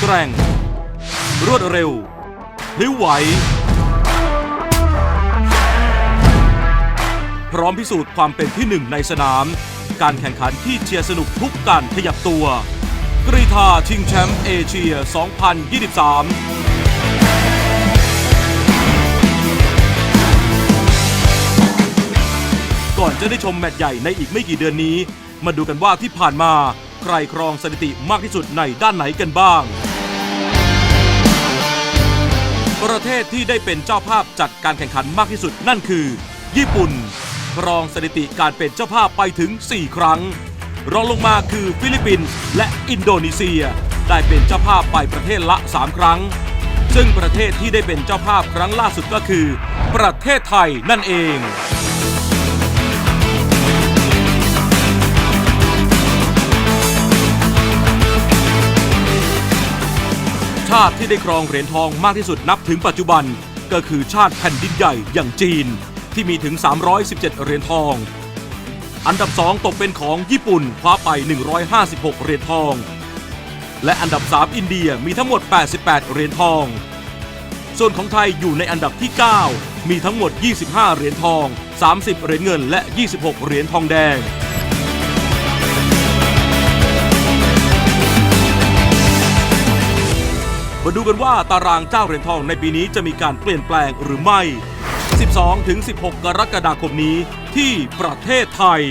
แรวดเร็วพลิ้วไหว พร้อมพิสูจน์ความเป็นที่หนึ่งในสนาม การแข่งขันที่เชียร์สนุกทุกการขยับตัว กรีธาชิงแชมป์เอเชีย 2023ก่อนจะได้ชมแมตช์ใหญ่ในอีกไม่กี่เดือนนี้ มาดูกันว่าที่ผ่านมา ใครครองสถิติมากที่สุดในด้านไหนกันบ้าง ประเทศที่ได้เป็นเจ้าภาพจัดการแข่งขันมากที่สุดนั่นคือ ญี่ปุ่นครองสถิติการเป็นเจ้าภาพไปถึง 4 ครั้ง รองลงมาคือฟิลิปปินส์และอินโดนีเซีย ได้เป็นเจ้าภาพไปประเทศละ 3 ครั้ง ซึ่งประเทศที่ได้เป็นเจ้าภาพครั้งล่าสุดก็คือ ประเทศไทยนั่นเอง ชาติที่ได้ครองเหรียญทองมากที่สุดนับถึงปัจจุบัน ก็คือชาติแผ่นดินใหญ่อย่างจีน ที่มีถึง 317 เหรียญทอง อันดับ 2 ตกเป็นของญี่ปุ่นคว้าไป 156 เหรียญทอง และอันดับ 3 อินเดียมีทั้งหมด 88 เหรียญทอง ส่วนของไทยอยู่ในอันดับที่ 9 มีทั้งหมด 25 เหรียญทอง 30 เหรียญเงินและ 26 เหรียญทองแดง มาดูกันว่าตารางเจ้าเหรียญทองในปีนี้จะมีการเปลี่ยนแปลงหรือไม่ 12 ถึง 16 กรกฎาคมนี้ที่ประเทศไทย